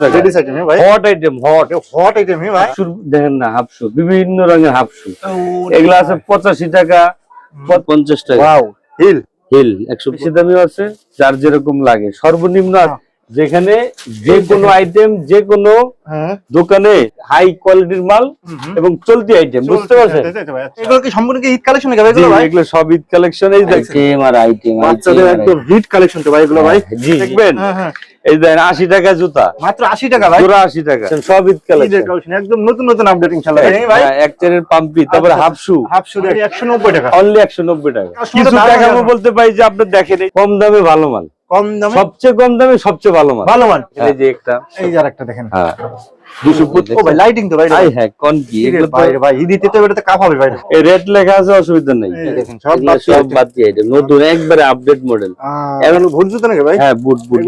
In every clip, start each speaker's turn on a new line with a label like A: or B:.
A: Ladies item ভাই।
B: Hot item hot
A: hot item ভাই।
B: দেখেন না হাফসু বিভিন্ন রঙের হাফসু এগুলা আছে পঁচাশি টাকা প- পঞ্চাশ টাকা।
A: ওয়াও হিল
B: হিল দামিও আছে যার যেরকম লাগে। সর্বনিম্ন
A: হ্যাঁ।
B: যেখানে যে কোনো আইটেম যে কোনো
A: হ্যাঁ।
B: দোকানে হাই কোয়ালিটির মাল এবং চলতি আইটেম বুঝতে পারছেন?
A: এগুলো কি সম্পূর্ণ হিট কালেকশন ভাই এগুলো
B: সব ঈদ কালেকশন এই দেখেন আর আইটেম
A: বাচ্চাদের একদম হিট কালেকশন তো ভাই এগুলো ভাই।
B: দেখবেন?
A: হ্যাঁ হ্যাঁ।
B: এই দেখেন আশি টাকা জুতা।
A: মাত্র 80 টাকা ভাই?
B: জোড়া আশি টাকা। সব ঈদ কালেকশন
A: একদম নতুন নতুন আপডেট ইনশাআল্লাহ। ভাই ভাই?
B: হ্যাঁ, এক চেনের পাম্পি তারপরে
A: আচ্ছা,
B: হাফ শু
A: হাফ শুধু 190 টাকা।
B: অনলি একশো নব্বই টাকা।
A: কাস্টমার
B: কিছু
A: দারুণ
B: বলতে পারি যে আপনি দেখেন কম দামে ভালো মাল।
A: কম দামে?
B: সবচেয়ে কম দামে সবচেয়ে ভালো মাল।
A: ভালো মাল।
B: এই যে একটা।
A: এই যে আরেকটা দেখেন।
B: হ্যাঁ।
A: ভাই লাইটিং তো ভাই
B: হ্যাঁ কোন কি?
A: ভাই ঈদিতে তো এটা ভাই।
B: এই রেট লেখা আছে অসুবিধা নেই।
A: দেখেন সব
B: সব বাদ দিয়ে এটা নতুন একবারে আপডেট মডেল
A: এখন ভুল জুতো নাকি ভাই?
B: হ্যাঁ বুট বুট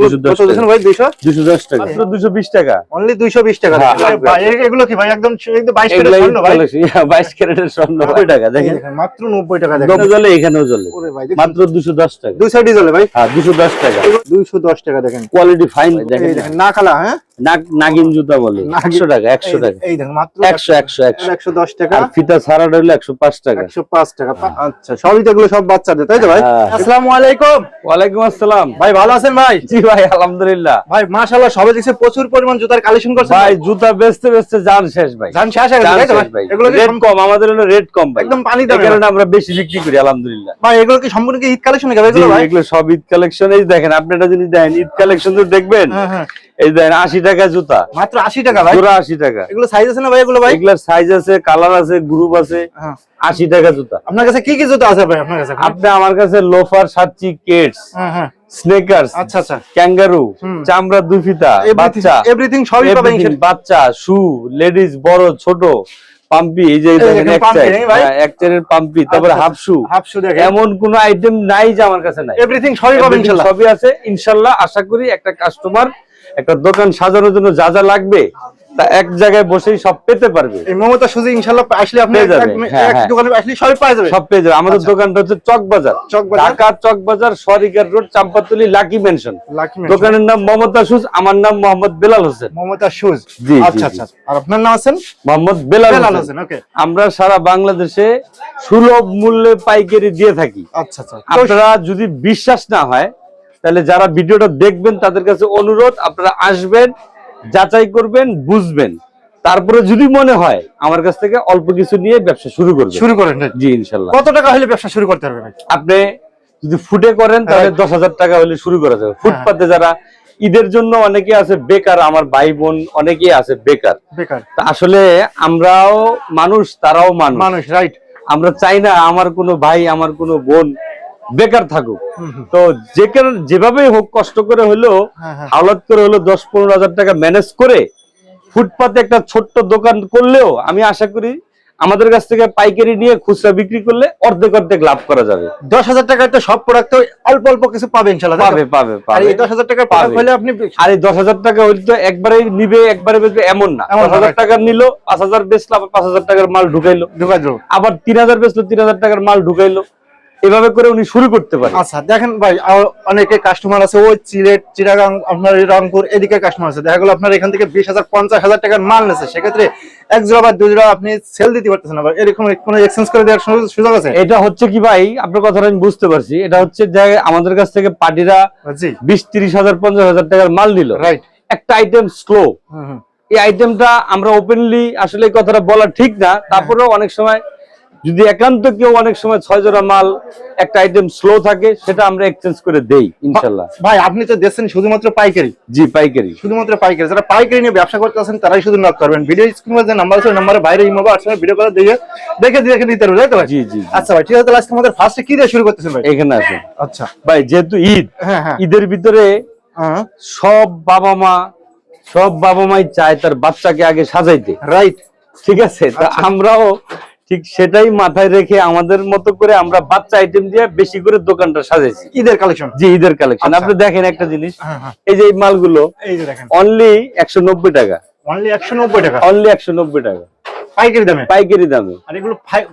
A: দেখেন ভাই 200
B: দুশো দশ টাকা। মাত্র দুশো বিশ টাকা।
A: অনলি 220 টাকা।
B: হ্যাঁ,
A: ভাই এগুলো কি ভাই একদম একদম 22
B: এগুলো
A: স্বর্ণ ভাই?
B: বাইশ ক্যারেটের স্বর্ণ নব্বই টাকা দেখেন।
A: মাত্র 90 টাকা দেখেন।
B: এখানেও জ্বলে এখানেও জ্বলে মাত্র দুশো দশ টাকা।
A: দুই সাইডে চলে ভাই?
B: হ্যাঁ দুশো দশ টাকা।
A: 210 টাকা দেখেন।
B: কোয়ালিটি ফাইন দেখেন
A: না খালা হ্যাঁ?
B: নাগিন জুতা বলে। একশো টাকা একশো টাকা।
A: এই দেখেন মাত্র
B: একশো একশো একশো
A: 110 টাকা।
B: ফিতা ছাড়াটা হলো একশো পাঁচ টাকা।
A: 105 টাকা। আচ্ছা সবই তো এগুলো সব বাচ্চাদের তাই তো ভাই?
B: হ্যাঁ।
A: আসসালামু আলাইকুম।
B: ওয়ালাইকুম আসসালাম।
A: ভাই ভালো আছেন ভাই?
B: জি ভাই আলহামদুলিল্লাহ।
A: ভাই মাশাআল্লাহ সবাই দেখছে প্রচুর পরিমাণ জুতার কালেকশন করছেন।
B: ভাই জুতা বেচতে বেচতে জান শেষ ভাই।
A: জান শেষ হয়ে গেছে তাই তো
B: ভাই?
A: এগুলো
B: রেট কম আমাদের হলো রেট কম ভাই।
A: একদম পানি দামে
B: কারণে আমরা বেশি বিক্রি করি আলহামদুলিল্লাহ।
A: ভাই এগুলো কি সম্পূর্ণ কি ঈদ কালেকশন এগুলো ভাই?
B: এগুলো সব ঈদ কালেকশন এই দেখেন আপনি একটা জিনিস দেখেন ঈদ কালেকশন তো দেখবেন।
A: হ্যাঁ হ্যাঁ।
B: এই দেখেন আশি টাকা জুতা।
A: মাত্র 80 টাকা ভাই?
B: জোড়া আশি টাকা।
A: এগুলো সাইজ আছে না ভাই এগুলো ভাই?
B: এগুলার সাইজ আছে কালার আছে গ্রুপ আছে
A: হ্যাঁ।
B: আশি টাকা জুতা।
A: আপনার কাছে কি কি জুতা আছে ভাই? আপনার কাছে
B: আপনি আমার কাছে লোফার সাচ্চি কেটস
A: হ্যাঁ হ্যাঁ।
B: স্নেকার্স
A: আচ্ছা আচ্ছা।
B: ক্যাঙ্গারু চামড়া দুই ফিতা বাচ্চা।
A: এভরিথিং সবই পাবেন
B: বাচ্চা শু লেডিস বড় ছোট পাম্পি এই যে দেখেন এক
A: ভাই?
B: হ্যাঁ, পাম্পি তারপরে
A: আচ্ছা,
B: হাফ শু
A: হাফ শু দেখেন।
B: এমন কোন আইটেম নাই যে আমার কাছে নাই।
A: এভরিথিং সবই পাবেন ইনশাআল্লাহ
B: সবই আছে ইনশাল্লাহ আশা করি একটা কাস্টমার একটা দোকান সাজানোর জন্য যা যা লাগবে তা এক জায়গায় বসেই সব পেতে পারবে।
A: মমতা সুজি ইনশাআল্লাহ আসলে আপনি এক-
B: হ্যাঁ, হ্যাঁ।
A: দোকানে আসলে সবই পাওয়া যাবে।
B: সব পেয়ে যাবে। আমাদের দোকানটা হচ্ছে চক বাজার
A: Chawk
B: Dhaka Chawkbazar Sarikar road Champatali lucky mansion দোকানের নাম মমতা সুজ আমার নাম মোহাম্মদ বেলাল হোসেন।
A: মমতা সুজ।
B: জি, জি,
A: আচ্ছা আচ্ছা আর আপনার নাম আছেন?
B: মোহাম্মদ বেলাল হোসেন।
A: ওকে।
B: আমরা সারা বাংলাদেশে সুলভ মূল্যে পাইকারি দিয়ে থাকি।
A: আচ্ছা আচ্ছা।
B: আপনারা যদি বিশ্বাস না হয় তাহলে যারা ভিডিওটা দেখবেন তাদের কাছে অনুরোধ আপনারা আসবেন যাচাই করবেন বুঝবেন। তারপরে যদি মনে হয় আমার কাছ থেকে অল্প কিছু নিয়ে ব্যবসা শুরু করবেন।
A: শুরু করেন
B: জি ইনশাল্লাহ।
A: কত টাকা হলে ব্যবসা শুরু করতে পারবে ভাই?
B: আপনি যদি ফুটে করেন তাহলে
A: হ্যাঁ।
B: দশ হাজার টাকা হলে শুরু করা যাবে। ফুটপাতে যারা ঈদের জন্য অনেকে আছে বেকার আমার ভাই বোন অনেকেই আছে বেকার।
A: বেকার।
B: তা আসলে আমরাও মানুষ তারাও মানুষ।
A: মানুষ রাইট
B: আমরা চাই না আমার কোনো ভাই আমার কোনো বোন বেকার থাকুক। তো যে যেভাবেই হোক কষ্ট করে হলেও
A: হ্যাঁ, হ্যাঁ।
B: হাওলাত করে হলেও দশ পনেরো হাজার টাকা ম্যানেজ করে ফুটপাতে একটা ছোট্ট দোকান করলেও আমি আশা করি আমাদের কাছ থেকে পাইকারি নিয়ে খুচরা বিক্রি করলে অর্ধেক অর্ধেক লাভ করা যাবে।
A: দশ হাজার টাকায় তো সব প্রোডাক্ট অল্প অল্প কিছু পাবে ইনশাল্লাহ
B: পাবে পাবে পাবে।
A: দশ হাজার টাকার প্রোডাক্ট
B: পাবে।
A: হলে আপনি
B: আর এই দশ হাজার টাকা হইলে তো একবারে নিবে একবারে বেচবে এমন না। দশ হাজার. টাকার নিল পাঁচ হাজার বেচলো আবার পাঁচ হাজার টাকার মাল ঢুকাইলো।
A: ঢুকাই দেবো
B: আবার তিন হাজার বেচলো তিন হাজার টাকার মাল ঢুকাইলো। এভাবে করে উনি শুরু করতে পারে
A: আচ্ছা দেখেন ভাই অনেকে কাস্টমার আছে ওই সিলেট চিরাগাং আপনার রংপুর এদিকে কাস্টমার আছে। দেখা গেলো আপনার এখান থেকে বিশ হাজার পঞ্চাশ হাজার টাকার মাল নেছে। সেক্ষেত্রে এক জোড়া বা দুই জোড়া আপনি সেল দিতে পারতেছেন না এরকম কোনো এক্সচেঞ্জ করে দেওয়ার সুযোগ- আছে?
B: এটা হচ্ছে কি ভাই আপনার কথাটা আমি বুঝতে পারছি। এটা হচ্ছে যে আমাদের কাছ থেকে পার্টিরা বিশ তিরিশ হাজার পঞ্চাশ হাজার টাকার মাল নিল
A: রাইট
B: একটা আইটেম স্লো এই আইটেমটা আমরা ওপেনলি আসলে কথাটা বলা ঠিক না। তারপরেও অনেক সময় যদি একান্ত কেউ অনেক সময় ছয় জোড়া মাল একটা আইটেম স্লো থাকে সেটা আমরা এক্সচেঞ্জ করে দেই ইনশাল্লাহ।
A: ভাই আপনি তো দেখছেন শুধুমাত্র পাইকারি।
B: জি পাইকারি।
A: শুধুমাত্র পাইকারি। যারা পাইকারি নিয়ে ব্যবসা করতে আছেন তারাই শুধু নক করবেন। ভিডিও স্ক্রিনে যে নাম্বার আছে নাম্বারে বাইরে ইমো বা হোয়াটসঅ্যাপে ভিডিও করে দিয়ে দেখে দেখে নিতে পারবেন তাই তো
B: জি জি।
A: আচ্ছা ভাই ঠিক আছে তাহলে আজকে আমাদের ফার্স্টে কি দিয়ে শুরু করতেছেন ভাই?
B: এখানে আসুন।
A: আচ্ছা।
B: ভাই যেহেতু ঈদ
A: হ্যাঁ হ্যাঁ।
B: ঈদের ভিতরে
A: হ্যাঁ।
B: সব বাবা মা সব বাবা মাই চায় তার বাচ্চাকে আগে সাজাইতে।
A: রাইট
B: ঠিক আছে? তা আমরাও ঠিক সেটাই মাথায় রেখে আমাদের মতো করে আমরা বাচ্চা আইটেম দিয়ে বেশি করে দোকানটা সাজাইছি।
A: ঈদের কালেকশন
B: যে ঈদের কালেকশন
A: আচ্ছা।
B: আপনি দেখেন একটা জিনিস।
A: হ্যাঁ হ্যাঁ।
B: এই যে এই মালগুলো
A: এই যে দেখেন।
B: অনলি একশো নব্বই টাকা।
A: অনলি একশো নব্বই টাকা?
B: অনলি একশো নব্বই টাকা।
A: পাইকারি দামে?
B: পাইকারি দামে।
A: আর এগুলো
B: হ্যাঁ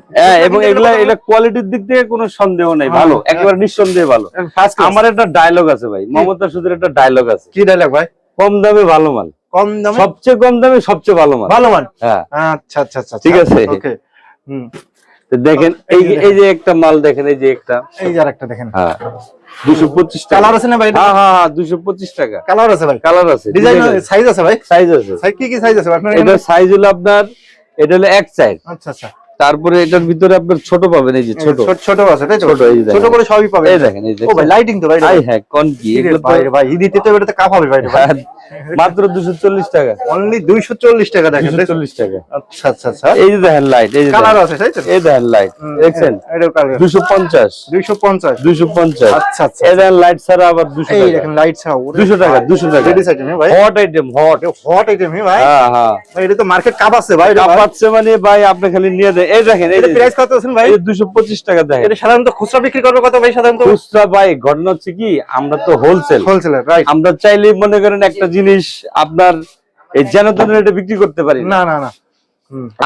B: এবং এগুলা কোয়ালিটির দিক থেকে কোনো সন্দেহ নাই ভালো।
A: হ্যাঁ।
B: একেবারে নিঃসন্দেহে ভালো। আমার একটা ডায়লগ আছে ভাই। মমতা সুদের একটা ডায়লগ আছে।
A: কি ডায়লগ ভাই?
B: কম দামে ভালো মাল।
A: কম দামে?
B: সবচেয়ে কম দামে সবচেয়ে ভালো মাল।
A: ভালো
B: হ্যাঁ।
A: আচ্ছা আচ্ছা আচ্ছা
B: ঠিক আছে।
A: ওকে হুম।
B: দেখেন এই যে- এই যে একটা মাল দেখেন এই যে একটা।
A: এই যে আরেকটা দেখেন।
B: হ্যাঁ। দুশো পঁচিশ টাকা।
A: কালার আছে না ভাই
B: হ্যাঁ হ্যাঁ হ্যাঁ দুশো পঁচিশ টাকা।
A: কালার আছে ভাই।
B: কালার আছে
A: ডিজাইন সাইজ আছে। ভাই?
B: সাইজ আছে।
A: সাইজ কি কি সাইজ আছে? আপনার
B: এটা সাইজ হলো আপনার এটা হলো এক সাইজ
A: আচ্ছা আচ্ছা।
B: তারপরে এটার ভিতরে আপনার ছোট পাবেন এই যে ছোট।
A: ছোট ছোট আছে তাই তো?
B: ছোট, এই
A: ছোট করে সবই পাবে
B: এই দেখেন এই
A: ও ভাই লাইটিং তো ভাই
B: আই হ্যাঁ কোন কি এগুলো
A: ভাই ভাই ঈদ দিতে তো এটাতে কাপ হবে ভাই।
B: হ্যাঁ, মাত্র দুশো চল্লিশ টাকা।
A: অনলি 240 টাকা দেখেন
B: চল্লিশ টাকা।
A: আচ্ছা আচ্ছা আচ্ছা।
B: এই যে দেখেন লাইট এই
A: কালার আছে তাই তো?
B: এই দেখেন লাইট দেখছেন?
A: কালার
B: দুশো পঞ্চাশ।
A: 250
B: দুশো পঞ্চাশ।
A: আচ্ছা আচ্ছা।
B: এই দেখেন লাইট ছাড়া আবার দুশো
A: এই দেখেন লাইট ছাড়া
B: দুশো টাকা দুশো টাকা।
A: আইটেম ভাই।
B: Hot item hot
A: hot item ভাই।
B: হ্যাঁ হ্যাঁ।
A: এটা তো মার্কেট কাপ আছে ভাই এটা
B: পাচ্ছে মানে ভাই আপনি খালি নিয়ে দেন। এই দেখেন এই
A: প্রাইস কত আছেন ভাই?
B: দুশো পঁচিশ টাকা দেখেন।
A: এটা সাধারণত খুচরা বিক্রি করবে কত ভাই সাধারণত?
B: খুচরা ভাই ঘটনা হচ্ছে কি আমরা তো হোলসেল
A: হোলসেলার রাইট
B: আমরা চাইলে মনে করেন একটা জিনিস আপনার এই যেন তেন এটা বিক্রি করতে পারি না।
A: না না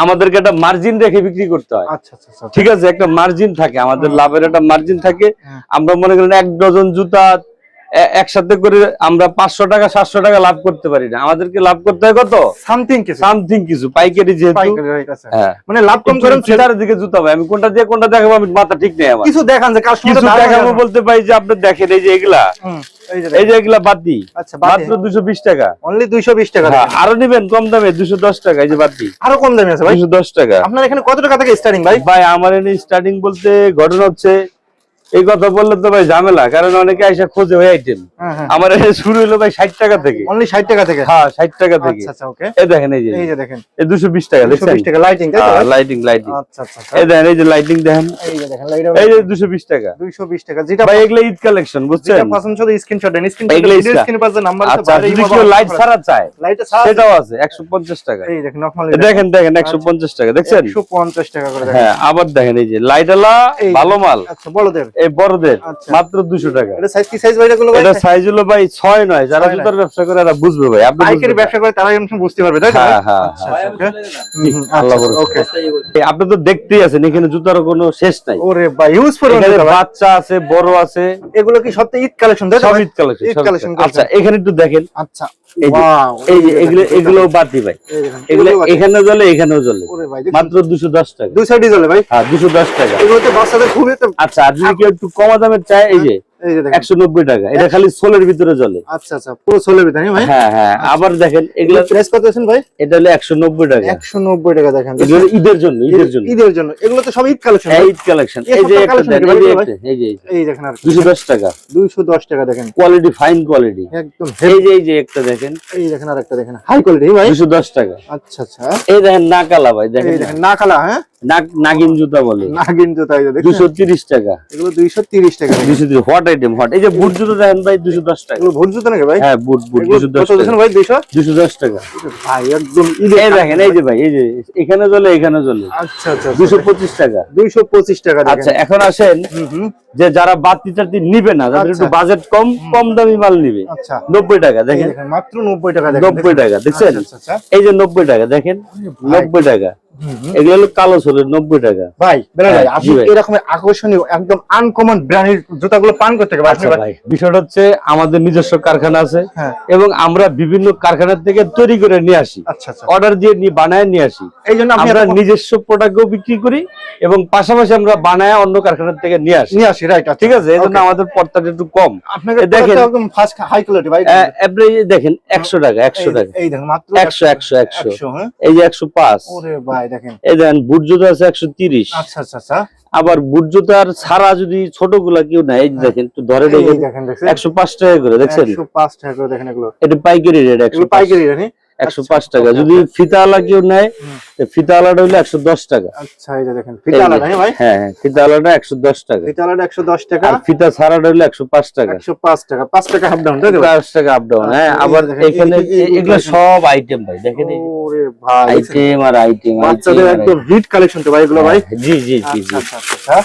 B: আমাদেরকে একটা মার্জিন রেখে বিক্রি করতে হয়।
A: আচ্ছা আচ্ছা আচ্ছা।
B: ঠিক আছে একটা মার্জিন থাকে আমাদের লাভের একটা মার্জিন থাকে। আমরা মনে করেন এক ডজন জুতা একসাথে করে আমরা পাঁচশো টাকা সাতশো টাকা লাভ করতে পারি না। আমাদেরকে লাভ করতে হয় কত?
A: সামথিং কিছু।
B: সামথিং কিছু পাইকারি যেহেতু।
A: আছে।
B: হ্যাঁ।
A: মানে লাভ কম করেন
B: সেটার দিকে জুতা ভাই আমি কোনটা দিয়ে কোনটা দেখাবো আমি মাথা ঠিক নেই আমার।
A: কিছু দেখান যে
B: কিছু দেখাবো বলতে পারি যে আপনি দেখেন এই যে এগুলা।
A: এই যে
B: যে এগুলা বাতি
A: আচ্ছা
B: মাত্র দুশো বিশ টাকা।
A: অনলি 220 টাকা
B: হ্যাঁ, আরও নিবেন কম দামে দুশো দশ টাকা এই যে বাতি
A: আরও কম দামে আছে ভাই।
B: দুশো দশ টাকা।
A: আপনার এখানে কত টাকা থেকে স্টার্টিং ভাই?
B: ভাই আমার এখানে স্টার্টিং বলতে ঘটনা হচ্ছে এই কথা বললে তো ভাই ঝামেলা কারণ অনেকে এসে খোঁজে ওই আইটেম।
A: হ্যাঁ হ্যাঁ।
B: আমার শুরু হলো ভাই ষাট টাকা থেকে।
A: অনলি 60 টাকা থেকে?
B: হ্যাঁ ষাট টাকা থেকে।
A: আচ্ছা আচ্ছা
B: এই দেখেন এই যে।
A: এই যে দেখেন।
B: এই দুশো বিশ টাকা দেখছেন?
A: 220 টাকা লাইটিং?
B: লাইটিং লাইটিং এই দেখেন এই যে লাইটিং দেখেন।
A: এই যে লাইট
B: এই যে দুশো বিশ টাকা।
A: যেটা
B: ভাই এগুলো ঈদ কালেকশন বুঝছেন?
A: পছন্দ হলে স্ক্রিনশট দেন স্ক্রিনশট
B: এগুলো।
A: স্ক্রিনে পাশে নাম্বার আছে
B: যদি কেউ লাইট ছাড়া চায়
A: লাইটে ছাড়া
B: সেটাও আছে একশো পঞ্চাশ টাকা
A: এই দেখেন নরমালি
B: দেখেন দেখেন একশো পঞ্চাশ টাকা দেখছেন?
A: 150 টাকা করে দেখেন।
B: হ্যাঁ আবার দেখেন এই যে লাইটালা ভালো মাল।
A: আচ্ছা বড়দের
B: এই বড়দের
A: আচ্ছা।
B: মাত্র টাকা।
A: এটা সাইজ কি সাইজ ভাই? এগুলো
B: এটা সাইজ হলো ভাই নয়। যারা জুতার ব্যবসা করে এরা বুঝবে ভাই। আপনি
A: ব্যবসা করে এমন বুঝতে পারবে তাই
B: হ্যাঁ আল্লাহ।
A: ওকে।
B: আপনি তো দেখতেই আছেন এখানে জুতার কোনো শেষ নাই।
A: ওরে ভাই ইউজ করে
B: বাচ্চা আছে বড় আছে।
A: এগুলো কি সব ঈদ কালেকশন তাই তো
B: সব ঈদ কালেকশন
A: ঈদ collection
B: আচ্ছা এখানে একটু দেখেন।
A: আচ্ছা।
B: এগুলো বাতি ভাই। এগুলো এখানেও জ্বলে জ্বলে। মাত্র দুশো দশ টাকা।
A: দুই সাইডে ভাই?
B: হ্যাঁ দুশো দশ টাকা।
A: এগুলোতে বাচ্চাদের খুবই তো
B: আচ্ছা আর যদি কেউ একটু কমা দামের চায় এই যে একশো নব্বই টাকা। এটা খালি সোলের ভিতরে জ্বলে।
A: আচ্ছা আচ্ছা পুরো চলে ভাই?
B: হ্যাঁ হ্যাঁ আবার দেখেন এগুলো
A: প্রাইস কত আছেন ভাই?
B: এটা হলো একশো নব্বই টাকা।
A: 190 টাকা দেখেন।
B: এগুলো ঈদের জন্য ঈদের জন্য।
A: ঈদের জন্য। এগুলো তো সব ঈদ কালেকশন
B: হ্যাঁ, ঈদ কালেকশন।
A: এই
B: যে এই এই
A: দেখেন আর
B: দুশো দশ টাকা।
A: 210 টাকা দেখেন।
B: Quality fine quality.
A: একদম
B: এই যে এই যে একটা দেখেন।
A: এই দেখেন আর একটা দেখেন। হাই কোয়ালিটি ভাই।
B: দুশো দশ টাকা।
A: আচ্ছা আচ্ছা।
B: এই দেখেন নাকালা ভাই দেখেন।
A: এই দেখেন না খালা হ্যাঁ?
B: নাগিন জুতা বলে।
A: না কিন্তু তাই দেখেন
B: দুশো তিরিশ টাকা।
A: এগুলো 230 টাকা।
B: দুশো তিরিশ হট আইটেম হট এই যে বুট জুতো দেখেন ভাই দুশো দশ টাকা।
A: এগুলো ভুল জুতো নাকি ভাই?
B: হ্যাঁ বুট বুট দুশো টাকা
A: ভাই? 200
B: দুশো দশ টাকা।
A: ভাই একদম
B: এই দেখেন এই যে ভাই এই যে এখানে জ্বলে এখানে জ্বলে।
A: আচ্ছা আচ্ছা
B: দুশো পঁচিশ টাকা।
A: 225 টাকা
B: আচ্ছা এখন আসেন যে যারা বাতি টাতি নিবে না যাদের একটু
A: আচ্ছা।
B: বাজেট কম কম দামি মাল নিবে।
A: আচ্ছা।
B: নব্বই টাকা দেখেন।
A: মাত্র 90 টাকা
B: নব্বই টাকা দেখছেন?
A: আচ্ছা আচ্ছা।
B: এই যে নব্বই টাকা দেখেন? নব্বই টাকা। এগুলো হলো কালো সোলের নব্বই টাকা।
A: ভাই বেলা ভাই
B: হ্যাঁ,
A: আপনি
B: জি ভাই।
A: এরকম আকর্ষণীয় একদম আনকমন ব্র্যান্ডের জুতাগুলো পান করতে পারবেন আপনি
B: আচ্ছা
A: ভাই
B: ভাই বিষয়টা হচ্ছে আমাদের নিজস্ব কারখানা আছে
A: হ্যাঁ।
B: এবং আমরা বিভিন্ন কারখানা থেকে তৈরি করে নিয়ে আসি।
A: আচ্ছা আচ্ছা।
B: অর্ডার দিয়ে নিয়ে বানায় নিয়ে আসি।
A: এই জন্য
B: আমরা নিজস্ব প্রোডাক্টও বিক্রি করি এবং পাশাপাশি আমরা বানায় অন্য কারখানা থেকে নিয়ে আসি।
A: নিয়ে আসি রাইট
B: ঠিক আছে এই জন্য আমাদের পর্তাটা একটু কম।
A: আপনাকে
B: দেখেন।
A: একদম ফার্স্ট হাই কোয়ালিটি ভাই।
B: দেখেন একশো টাকা একশো টাকা।
A: এই দেখেন মাত্র
B: একশো একশো একশো
A: 100 হ্যাঁ।
B: এই যে একশো পাঁচ।
A: ওরে ভাই দেখেন।
B: এই দেখেন বুট জুতা আছে একশো তিরিশ।
A: আচ্ছা আচ্ছা আচ্ছা।
B: আবার বুট জুতার ছাড়া যদি ছোটগুলা কেউ নেয় এই দেখেন তো ধরে দেখেন একশো পাঁচ টাকা করে দেখছেন?
A: 105 টাকা করে দেখেন এগুলো।
B: এটা পাইকারি রেট একশো
A: পাইকারি জানি
B: একশো পাঁচ টাকা। যদি ফিতাওয়ালা কেউ নেয়
A: হুম।
B: তো ফিতাওয়ালাটা হইল একশো দশ টাকা।
A: আচ্ছা এই দেখেন ফিতা হ্যাঁ ভাই?
B: হ্যাঁ হ্যাঁ ফিতাওয়ালাটা একশো দশ টাকা।
A: ফিতা আলাদা 110 টাকা।
B: আর ফিতা ছাড়াটা হইল একশো পাঁচ টাকা।
A: 105 টাকা 5 টাকা হাফ ডাউন তাই তো? ভাই?
B: পাঁচ টাকা আপ ডাউন হ্যাঁ আবার এখানে এগুলো সব আইটেম ভাই দেখেন
A: ওরে ভাই
B: আইটেম আর আইটেম
A: বাচ্চাদের একদম হিট কালেকশন তো ভাই এগুলো ভাই।
B: জি জি জি জি।
A: আচ্ছা আচ্ছা আচ্ছা।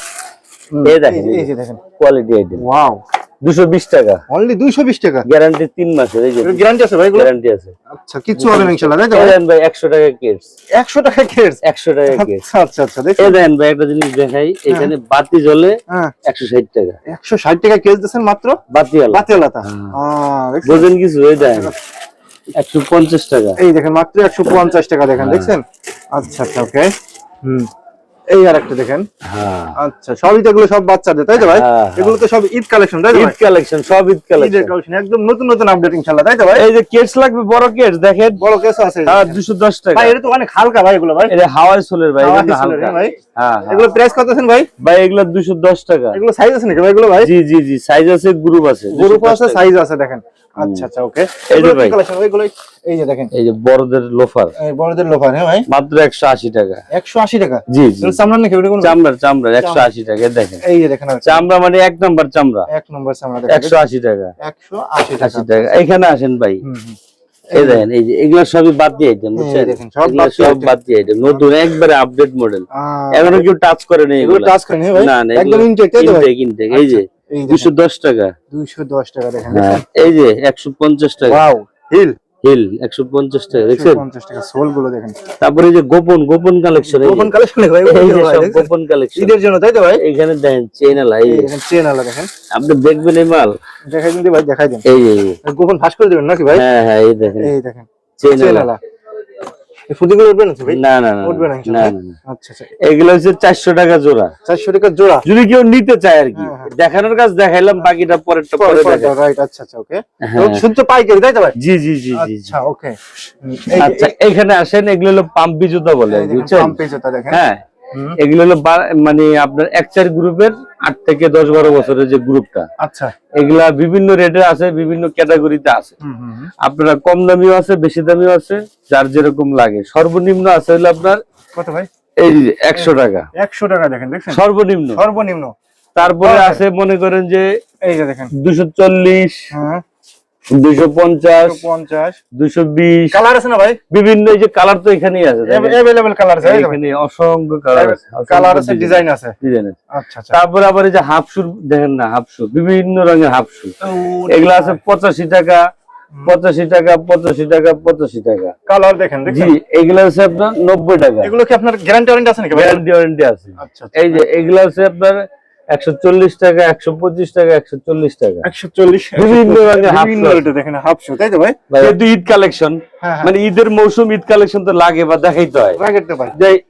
B: এই দেখেন, এই
A: দেখেন।
B: কোয়ালিটি আইটেম
A: ওয়াও
B: দুশো বিশ টাকা।
A: অনলি 220 টাকা?
B: গ্যারান্টি তিন মাসের এই যে
A: গ্যারান্টি আছে ভাই
B: গ্যারান্টি আছে।
A: আচ্ছা কিচ্ছু হবে না ইনশাআল্লাহ তাই তো
B: দেন ভাই একশো টাকা কেটস
A: 100 টাকা কেস
B: একশো টাকা কেটস
A: আচ্ছা আচ্ছা আচ্ছা দেখেন
B: এই দেন ভাই একটা জিনিস দেখাই এখানে বাতি জ্বলে
A: হ্যাঁ।
B: একশো ষাট টাকা।
A: 160 টাকা কেস দিচ্ছেন মাত্র?
B: বাতি আলা হ্যাঁ।
A: আহ দেখছেন?
B: বোঝেন কিছু এই দেন। একশো পঞ্চাশ টাকা।
A: এই দেখেন মাত্র একশো পঞ্চাশ টাকা দেখেন
B: হ্যাঁ।
A: দেখছেন? আচ্ছা আচ্ছা ওকে হুম। এই আর একটা দেখেন।
B: হ্যাঁ।
A: আচ্ছা সবই তো এগুলো সব বাচ্চাদের তাই তো ভাই?
B: হ্যাঁ, হ্যাঁ।
A: এগুলো তো সব ঈদ কালেকশন তাই তো
B: ঈদ কালেকশন সব ঈদ
A: ঈদের
B: কালেকশন
A: একদম নতুন নতুন আপডেট ইনশাআল্লাহ তাই তো ভাই?
B: এই যে কেটস লাগবে বড় কেটস দেখেন।
A: বড় কেসও আছে।
B: হ্যাঁ দুশো দশ টাকা।
A: ভাই এটা তো অনেক হালকা ভাই এগুলো ভাই।
B: এটা হাওয়াই সোলের ভাই হালকা।
A: ভাই।
B: হ্যাঁ হ্যাঁ।
A: এগুলো প্রাইস কত আছেন ভাই?
B: ভাই এগুলো দুশো দশ টাকা।
A: এগুলো সাইজ আছে নাকি ভাই এগুলো ভাই?
B: জি জি জি সাইজ আছে গ্রুপ আছে
A: গ্রুপ আছে সাইজ আছে দেখেন। আচ্ছা আচ্ছা ওকে
B: এই যে ভাই।
A: কালেকশন এগুলো এই যে দেখেন।
B: এই যে বড়দের লোফার
A: এই বড়দের লোফার হ্যাঁ ভাই?
B: মাত্র টাকা।
A: 180 টাকা?
B: জি জি।
A: চামড়া নাকি? ওটা কোন
B: চামড়ার চামড়ার একশো আশি টাকা দেখেন।
A: এই যে দেখেন
B: চামড়া মানে এক নাম্বার চামড়া।
A: এক নম্বর চামড়া দেখেন।
B: একশো আশি টাকা।
A: 180 টাকা।
B: আশি টাকা। এখানে আসেন ভাই। এই দেখেন এই যে এগুলো সবই বাদ দিয়ে আইটেম বুঝছেন?
A: সব বাদ দিয়ে
B: আইটেম নতুন একবারে আপডেট মডেল এখনও কেউ টাচ
A: এগুলো টাচ করেন হ্যাঁ ভাই?
B: না
A: একদম ইনটেক
B: ইনটেক এই যে
A: দেখেন,
B: দুশো দশ টাকা।
A: 210 টাকা দেখেন।
B: হ্যাঁ এই যে একশো পঞ্চাশ টাকা।
A: হিল।
B: হিল একশো পঞ্চাশ টাকা দেখছেন?
A: 150 টাকা সোলগুলো দেখেন।
B: তারপরে এই যে গোপন গোপন কালেকশন
A: ওপেন কালেকশন
B: গোপন কালেকশন।
A: ঈদের জন্য তাই তো ভাই?
B: এখানে দেখেন চেন আলা এই
A: চেন আলা দেখেন।
B: আপনি দেখবেন এই মাল?
A: দেখাই দিন ভাই দেখাই দিন।
B: এই
A: গোপন ফাঁস করে দিবেন নাকি ভাই?
B: হ্যাঁ হ্যাঁ এই দেখেন।
A: এই দেখেন।
B: চেন আলা।
A: ফুদিগুলো উঠবে না ভাই?
B: না না না
A: উঠবে না
B: না
A: ইনশাআল্লাহ
B: না, না।
A: আচ্ছা আচ্ছা।
B: এগুলো হচ্ছে চারশো টাকা জোড়া।
A: 400 টাকা জোড়া?
B: যদি কেউ নিতে চায় আর কি।
A: হ্যাঁ, হ্যাঁ।
B: দেখানোর কাজ দেখাইলাম বাকিটা পরেরটা পরে দেখা
A: রাইট আচ্ছা আচ্ছা ওকে
B: হ্যাঁ।
A: শুদ্ধ পাইকারি তাই তো ভাই?
B: জি জি জি জি জি।
A: আচ্ছা ওকে
B: আচ্ছা এখানে আসেন এগুলো হলো পাম্পি জুতা বলে বুঝছেন?
A: পাম্প পেজটা দেখেন।
B: হ্যাঁ। এগুলো হলো মানে আপনার এক চার গ্রুপের আট থেকে দশ বারো বছরের যে গ্রুপটা।
A: আচ্ছা।
B: এগুলা বিভিন্ন রেটে আছে বিভিন্ন ক্যাটাগরিতে আছে। আপনারা কম দামিও আছে বেশি দামিও আছে যার যেরকম লাগে। সর্বনিম্ন আছে হলো আপনার
A: কত ভাই?
B: এই একশো টাকা।
A: একশো টাকা দেখেন দেখছেন?
B: সর্বনিম্ন।
A: সর্বনিম্ন।
B: তারপরে আছে মনে করেন যে
A: এই যে দেখেন।
B: দুশো চল্লিশ
A: কালার আছে না ভাই?
B: বিভিন্ন এই যে কালার তো এখানেই আছে দেখেন।
A: কালার আছে
B: এখানে অসংখ্য কালার আছে
A: কালার আছে ডিজাইন আছে।
B: ডিজাইন আছে।
A: আচ্ছা আচ্ছা।
B: তারপরে আবার এই যে হাফ শু দেখেন না হাফ শু বিভিন্ন রঙের হাফ শু এগুলা আছে পঁচাশি টাকা পঁচাশি টাকা পঁচাশি টাকা পঁচাশি টাকা।
A: কালার দেখেন
B: জি এগুলা আছে আপনার নব্বই টাকা।
A: এগুলো কি আপনার গ্যারান্টি ওয়ারেন্টি আছে নাকি
B: গ্যারান্টি ওয়ারেন্টি আছে।
A: আচ্ছা
B: এই যে এগুলা আছে আপনার একশো চল্লিশ টাকা একশো পঁচিশ টাকা একশো চল্লিশ টাকা।
A: একশো চল্লিশ
B: বিভিন্ন রঙের
A: দেখেন হাফ শু তাই তো ভাই?
B: ঈদ কালেকশন মানে ঈদের মৌসুম ঈদ কালেকশন তো লাগে বা দেখাইতে হয়।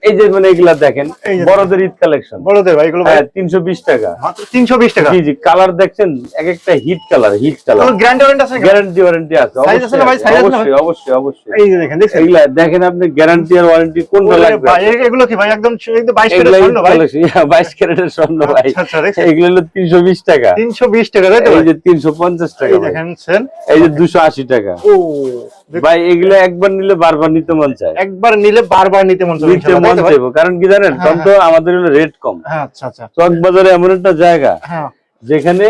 B: এই যে মানে এগুলা দেখেন বড়দের ঈদ কালেকশন
A: বড়দের ভাই এগুলো
B: হ্যাঁ তিনশো বিশ টাকা।
A: তিনশো বিশ টাকা?
B: জি জি কালার দেখছেন এক একটা hit colour hit colour
A: guarantee warranty আছে নাকি?
B: গ্যারান্টি ওয়ারেন্টি আছে
A: Size আছে ভাই?
B: অবশ্যই
A: আছে
B: অবশ্যই অবশ্যই
A: এই যে দেখেন
B: এগুলা দেখেন আপনি গ্যারান্টি আর ওয়ারেন্টি কোনটা লাগবে?
A: ভাই এগুলো কি ভাই একদম বাইশ
B: এগুলা
A: স্বর্ণ ভাই?
B: হ্যাঁ, 22 ক্যারেটের স্বর্ণ ভাই।
A: আচ্ছা আচ্ছা
B: এগুলো হলো তিনশো বিশ টাকা।
A: তিনশো বিশ টাকা
B: এই যে তিনশো পঞ্চাশ টাকা
A: দেখেন
B: এই যে দুশো আশি টাকা।
A: ও
B: ভাই এগুলো একবার নিলে বারবার নিতে মন চায়।
A: একবার নিলে বারবার নিতে মন চায়
B: নিতে মন চাইব কারণ কি জানেন
A: হ্যাঁ,
B: তখন তো আমাদের রেট কম।
A: হ্যাঁ আচ্ছা আচ্ছা।
B: চক বাজারে এমন একটা জায়গা
A: হ্যাঁ।
B: যেখানে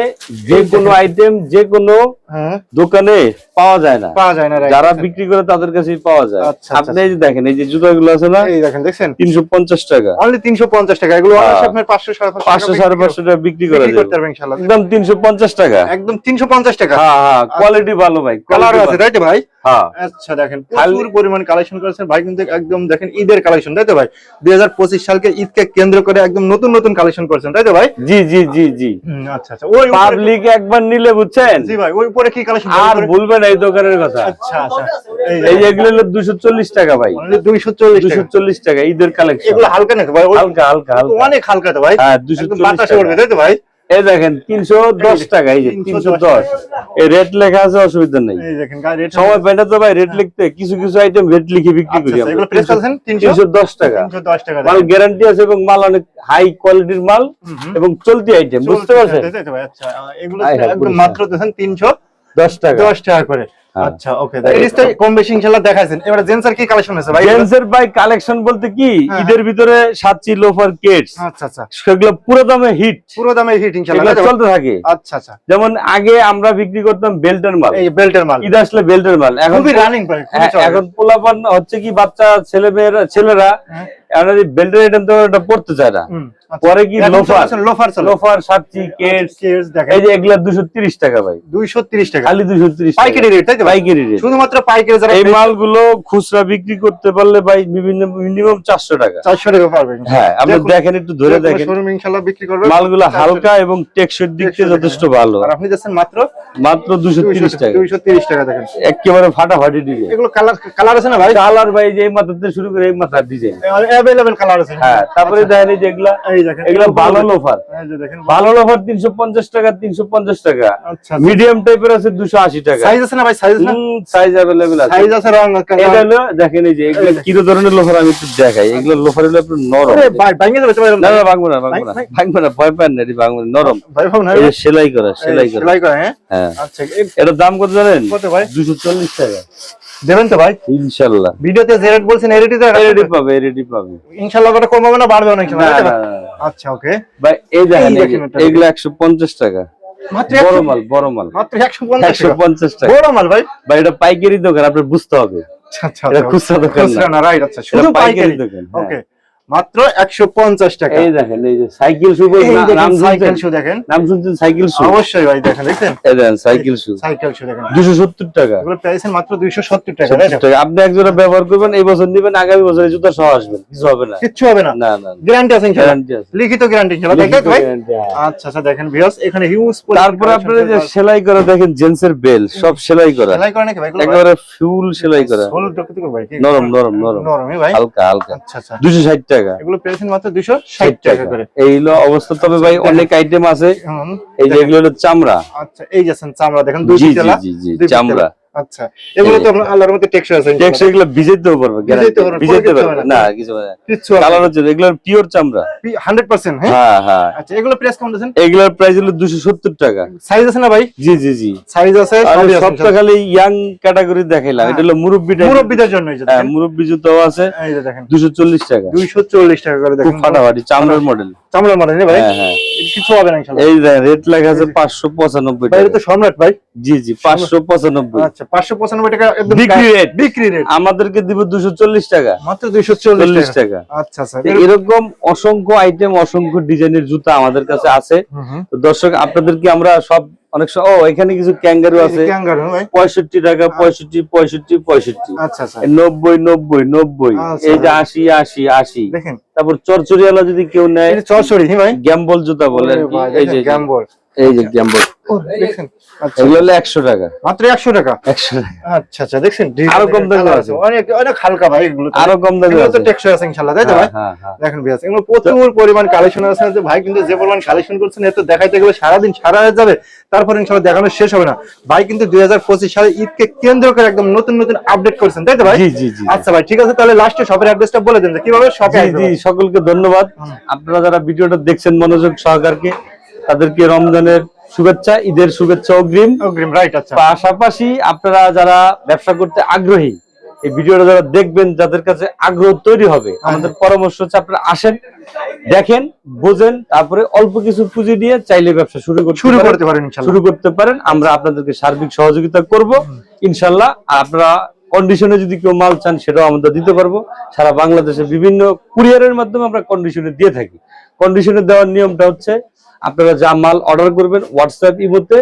B: যে কোনো আইটেম যে কোনো
A: হ্যাঁ
B: দোকানে পাওয়া যায় না।
A: পাওয়া যায় না
B: যারা
A: আচ্ছা।
B: বিক্রি করে তাদের কাছেই পাওয়া যায়।
A: আচ্ছা, আচ্ছা,
B: আপনি এই যে দেখেন এই যে জুতাগুলো আছে না?
A: এই দেখেন দেখছেন?
B: তিনশো পঞ্চাশ টাকা।
A: অনলি তিনশো পঞ্চাশ টাকা। এগুলো
B: হ্যাঁ।
A: আপনার পাঁচশো সাড়ে
B: পাঁচশো সাড়ে পাঁচশো টাকা বিক্রি করে
A: বিক্রি করতে পারবেন ইনশাআল্লাহ।
B: একদম তিনশো পঞ্চাশ টাকা।
A: একদম তিনশো পঞ্চাশ টাকা।
B: হ্যাঁ হ্যাঁ কোয়ালিটি ভালো ভাই
A: কালার আছে তাই তো ভাই?
B: হ্যাঁ।
A: আচ্ছা দেখেন প্রচুর পরিমাণ কালেকশন করেছেন। ভাই কিন্তু একদম দেখেন ঈদের কালেকশন তাই তো ভাই? দুই হাজার পঁচিশ সালকে ঈদকে কেন্দ্র করে একদম নতুন নতুন কালেকশন করেছেন তাই তো ভাই?
B: জি জি জি জি।
A: আচ্ছা আচ্ছা। ওই
B: পাবলিক একবার নিলে বুঝছেন?
A: জি ভাই ওই উপরে কি কালেকশন
B: আর ভুলবেন এই দোকানের কথা।
A: আচ্ছা আচ্ছা।
B: এই এগুলো হলো দুশো চল্লিশ টাকা ভাই।
A: চল্লিশ
B: টাকা। ঈদের কালেকশন
A: এগুলো হালকা নাকি ভাই?
B: হালকা হালকা হালকা।
A: অনেক হালকা তো ভাই।
B: হ্যাঁ দুশো
A: একদম
B: চল্লিশ
A: বাতাসে উঠবে তাই তো ভাই?
B: এই দেখেন তিনশো দশ টাকা এই যে
A: 310
B: দশ এই রেট লেখা আছে অসুবিধা নেই।
A: এই দেখেন রেট
B: সময় পাই তো ভাই রেট লিখতে। কিছু কিছু আইটেম রেট লিখে বিক্রি করি
A: আচ্ছা,
B: আমরা।
A: এগুলো প্রেস করেছেন তিনশো?
B: তিনশো দশ টাকা। মাল গ্যারান্টি আছে এবং মাল অনেক হাই কোয়ালিটির মাল এবং চলতি আইটেম বুঝতে পারছেন?
A: আচ্ছা। এগুলো একদম মাত্র দেখেন তিনশো।
B: দশ টাকা
A: দশ টাকা করে। আচ্ছা ওকে কম বেশি ইনশাআল্লাহ দেখাইছেন। এবার জেন্সার কি কালেকশন আছে ভাই?
B: কালেকশন বলতে কি?
A: হ্যাঁ।
B: ঈদের ভিতরে সাতচি লোফার কেটস
A: আচ্ছা আচ্ছা।
B: সেগুলো পুরো দামে হিট
A: পুরো দামে হিট ইনশাআল্লাহ?
B: চলতে থাকে।
A: আচ্ছা আচ্ছা।
B: যেমন আগে আমরা বিক্রি করতাম বেল্টের মাল।
A: এই বেল্টের মাল।
B: ঈদ আসলে বেল্টের মাল। এখন
A: খুবই রানিং
B: হ্যাঁ। এখন পোলাপান হচ্ছে কি বাচ্চা ছেলে মেয়েরা ছেলেরা
A: হ্যাঁ।
B: এখন এই বেল্টের আইটেম তো এটা পড়তে চায় না।
A: আচ্ছা।
B: পরে কি লোফার
A: লোফার
B: লোফার সাতচি কেটস
A: দেখেন
B: এই যে এগুলা দুশো তিরিশ টাকা ভাই।
A: 230 টাকা।
B: খালি দুশো তিরিশ
A: পাইকারি রেট তো
B: পাইকারি রেট
A: শুধুমাত্র পাইকারি যারা
B: এই মালগুলো খুচরা বিক্রি করতে পারলে ভাই বিভিন্ন মিনিমাম চারশো টাকা।
A: চারশো টাকা পারবেন
B: হ্যাঁ আপনি দেখেন একটু ধরে দেখেন
A: শোরুম ইনশাল্লাহ বিক্রি করবে।
B: মালগুলো হালকা এবং টেকসই দিক থেকে যথেষ্ট ভালো।
A: আর আপনি যাচ্ছেন মাত্র
B: মাত্র দুশো তিরিশ টাকা।
A: দুইশো তিরিশ টাকা দেখেন।
B: একেবারে ফাটাফাটি ডিজাইন
A: এগুলো কালার কালার আছে না ভাই?
B: কালার ভাই যে এই মাথা থেকে শুরু করে এই মাথার ডিজাইন
A: অ্যাভেলেবেল কালার আছে।
B: হ্যাঁ তারপরে দেখেন এই যেগুলা
A: এই দেখেন।
B: এগুলো ভালো লোফার
A: এই যে দেখেন।
B: ভালো লোফার তিনশো পঞ্চাশ টাকা তিনশো পঞ্চাশ টাকা।
A: আচ্ছা
B: মিডিয়াম টাইপের আছে দুশো আশি টাকা।
A: সাইজ আছে না ভাই? সাইজ
B: সাইজ অ্যাভেলেবেল আছে।
A: সাইজ আছে রং
B: এটা হলো দেখেন এই যে এগুলো কি ধরনের লোফার আমি একটু দেখাই। এগুলো লোফার হলো একটু নরম।
A: ভাই ভাঙিয়ে দেবে
B: না না ভাঙবো না ভাঙবো না। ভাঙবো না ভয় পান না এটি ভাঙবো না, নরম।
A: ভাই ভাব না
B: এই সেলাই করা সেলাই করা।
A: সেলাই করে হ্যাঁ?
B: হ্যাঁ।
A: আচ্ছা
B: এটার দাম কত জানেন?
A: কত ভাই?
B: টাকা।
A: দেবেন তো ভাই?
B: ইনশাল্লাহ।
A: ভিডিওতে যে রেট বলছেন তো
B: পাবে রেডি পাবে।
A: ইনশাআল্লাহ ওটা কমাবে না বাড়বে অনেক সময়। আচ্ছা ওকে।
B: ভাই এই দেখেন। এগুলো একশো পঞ্চাশ টাকা।
A: মাত্র
B: বড় মাল বড় মাল।
A: মাত্র 150
B: একশো
A: টাকা। বড় মাল ভাই।
B: ভাই এটা পাইকারি দোকান আপনার বুঝতে হবে।
A: আচ্ছা আচ্ছা আচ্ছা।
B: খুচরা দোকান
A: খুচরা না রাইট আচ্ছা শুধু
B: পাইকারি। দোকান, হ্যাঁ।
A: ওকে মাত্র 150 টাকা।
B: এই দেখেন এই যে সাইকেল শু
A: দেখেন
B: নাম
A: সাইকেল
B: শুনছেন
A: শু দেখেন।
B: নাম শুনছেন সাইকেল শু?
A: অবশ্যই ভাই দেখেন
B: এই দেখেন সাইকেল শু।
A: সাইকেল শু দেখেন।
B: দুশো সত্তর টাকা।
A: এগুলো প্রাইসের মাত্র 270 টাকা তাই?
B: টাকা। আপনি ব্যবহার করবেন এই বছর নিবেন আগামী বছর এই জুতা সহ আসবেন। কিছু হবে না।
A: কিচ্ছু হবে না।
B: না না
A: গ্যারান্টি আছে
B: গ্যারান্টি আছে।
A: লিখিত গ্যারান্টি ইনশাআল্লাহ। দেখেন ভাই।
B: হ্যাঁ।
A: আচ্ছা আচ্ছা দেখেন ভিউয়ার্স এখানে হিউজ
B: তারপরে আপনারা যে সেলাই করা দেখেন জেন্টসের বেল সব সেলাই করা।
A: সেলাই করে নাকি ভাই?
B: একেবারে ফুল সেলাই করা।
A: ডক্টর থেকে ভাই কি?
B: নরম নরম নরম।
A: ভাই।
B: হালকা হালকা।
A: আচ্ছা আচ্ছা।
B: দুশো ষাট টাকা।
A: এগুলো প্রাইসের মাত্র 260 টাকা
B: টাকা।
A: করে।
B: এই অবস্থা। তবে ভাই অনেক আইটেম আছে।
A: হুম,
B: এই যে এগুলো হলো চামড়া।
A: আচ্ছা এই যাচ্ছেন চামড়া দেখেন দুই
B: চামড়া।
A: আচ্ছা এগুলো তো আল্লাহর মধ্যে টেকসই আছে
B: টেক্সট এগুলো ভিজাইতেও পারবে
A: ভিজাইতে না।
B: কিছু না। কালার হচ্ছে পিওর চামড়া।
A: 100% হ্যাঁ?
B: হ্যাঁ হ্যাঁ।
A: আচ্ছা এগুলো প্রাইস কেমন দিয়েছেন?
B: এগুলোর প্রাইস হলো দুশো সত্তর টাকা।
A: সাইজ আছে না ভাই?
B: জি জি জি।
A: সাইজ আছে
B: সবটা খালি ইয়াং ক্যাটাগরি দেখাইলাম এটা হলো মুরব্বি
A: মুরব্বিদের জন্য যে
B: হ্যাঁ মুরব্বি জুতাও আছে
A: এই যে দেখেন।
B: দুশো চল্লিশ টাকা।
A: 240 টাকা করে
B: খুব ফাটাফাটি চামড়ার মডেল
A: চামড়ার মানে না ভাই?
B: হ্যাঁ হ্যাঁ।
A: কিছু হবে না
B: এই রেট লেখা আছে পাঁচশো পঁচানব্বই
A: এটা
B: টাকা।
A: তো সম্রাট ভাই।
B: জি জি পাঁচশো পঁচানব্বই।
A: আচ্ছা 595 টাকা একদম
B: বিক্রি রেট
A: বিক্রি রেট
B: আমাদেরকে দিব দুশো চল্লিশ টাকা।
A: মাত্র 240 টাকা।
B: টাকা।
A: আচ্ছা
B: স্যার এরকম অসংখ্য আইটেম অসংখ্য ডিজাইনের জুতা আমাদের কাছে আছে। তো দর্শক আপনাদেরকে আমরা সব অনেক ও এখানে কিছু ক্যাঙ্গারু আছে। পঁয়ষট্টি টাকা পঁয়ষট্টি পঁয়ষট্টি পঁয়ষট্টি।
A: আচ্ছা আচ্ছা।
B: নব্বই নব্বই নব্বই।
A: আচ্ছা।
B: এই যে আশি আশি আশি। তারপর চরচরিয়ালা যদি কেউ নেয়
A: চরচরি ভাই?
B: গ্যাম্বল জুতা বলে এই যে।
A: গ্যাম্বল।
B: এই যে গ্যাম্বল
A: ও, দেখেন আচ্ছা।
B: এগুলো হলো একশো টাকা।
A: মাত্র 100 টাকা?
B: একশো টাকা।
A: আচ্ছা আচ্ছা দেখছেন?
B: আরও কম দামে আছে।
A: অনেক অনেক হালকা ভাই এগুলো তো।
B: আরও কম দামে
A: এগুলো তো টেকসই আছে ইনশাআল্লাহ তাই তো ভাই?
B: হ্যাঁ, হ্যাঁ, হ্যাঁ।
A: দেখেন বিয়াস এগুলো প্রচুর পরিমাণ কালেকশন আছে যে ভাই কিন্তু যে পরিমাণ কালেকশন করছেন এত দেখাইতে গেলে সারা রাত যাবে। তারপর ইনশাআল্লাহ দেখানো শেষ হবে না। ভাই কিন্তু দুই হাজার পঁচিশ সালে ঈদকে কেন্দ্র করে একদম নতুন নতুন আপডেট করছেন তাই তো ভাই?
B: জি জি জি।
A: আচ্ছা ভাই ঠিক আছে তাহলে লাস্টে শপের অ্যাড্রেসটা বলে দেন যে কীভাবে শপে
B: জি জি সকলকে ধন্যবাদ। আপনারা যারা ভিডিওটা দেখছেন মনোযোগ সহকারকে তাদেরকে রমজানের শুভেচ্ছা ঈদের শুভেচ্ছা অগ্রিম।
A: অগ্রিম রাইট আচ্ছা।
B: পাশাপাশি আপনারা যারা ব্যবসা করতে আগ্রহী এই ভিডিওটা যারা দেখবেন যাদের কাছে আগ্রহ তৈরি হবে আমাদের পরামর্শ হচ্ছে আপনারা আসেন দেখেন বোঝেন তারপরে অল্প কিছু পুঁজি দিয়ে চাইলে ব্যবসা শুরু করতে
A: শুরু করতে পারেন
B: শুরু করতে পারেন। আমরা আপনাদেরকে সার্বিক সহযোগিতা করব ইনশাল্লাহ। আপনারা কন্ডিশনে যদি কেউ মাল চান সেটাও আমরা দিতে পারব। সারা বাংলাদেশে বিভিন্ন কুরিয়ারের মাধ্যমে আমরা কন্ডিশনে দিয়ে থাকি। কন্ডিশনে দেওয়ার নিয়মটা হচ্ছে আপনারা যা মাল অর্ডার করবেন হোয়াটসঅ্যাপ ইমোতে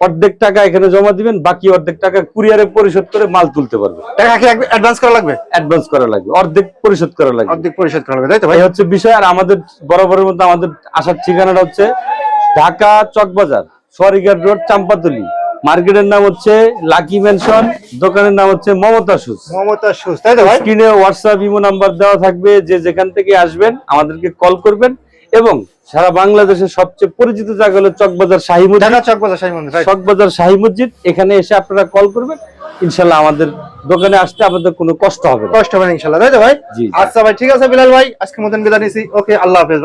B: অর্ধেক টাকা এখানে জমা দিবেন বাকি অর্ধেক টাকা কুরিয়ারে পরিশোধ করে মাল তুলতে পারবে
A: টাকা কি অ্যাডভান্স করা লাগবে?
B: অ্যাডভান্স করা লাগবে অর্ধেক পরিশোধ করা লাগবে।
A: অর্ধেক পরিশোধ করা লাগবে তাই তো ভাই?
B: হচ্ছে বিষয় আর আমাদের বরাবরের মধ্যে আমাদের আসার ঠিকানাটা হচ্ছে ঢাকা চকবাজার সোয়ারিঘাট রোড চাম্পাতলি। মার্কেটের নাম হচ্ছে লাকি মেনশন দোকানের নাম হচ্ছে মমতা সুস
A: মমতা সুস তাই তো ভাই?
B: স্ক্রিনে হোয়াটসঅ্যাপ ইমো নাম্বার দেওয়া থাকবে যে যেখান থেকে আসবেন আমাদেরকে কল করবেন এবং সারা বাংলাদেশের সবচেয়ে পরিচিত জায়গা হলো চকবাজার শাহী মসজিদ।
A: চকবাজার শাহী মসজিদ
B: চকবাজার শাহী মসজিদ এখানে এসে আপনারা কল করবেন। ইনশাল্লাহ আমাদের দোকানে আসতে আপনাদের কোনো কষ্ট হবে
A: কষ্ট হবে না ইনশাল্লাহ তাই তো ভাই। আচ্ছা ভাই ঠিক আছে বিলাল ভাই আজকে মতন বিদায় নিছি। ওকে আল্লাহ হাফেজ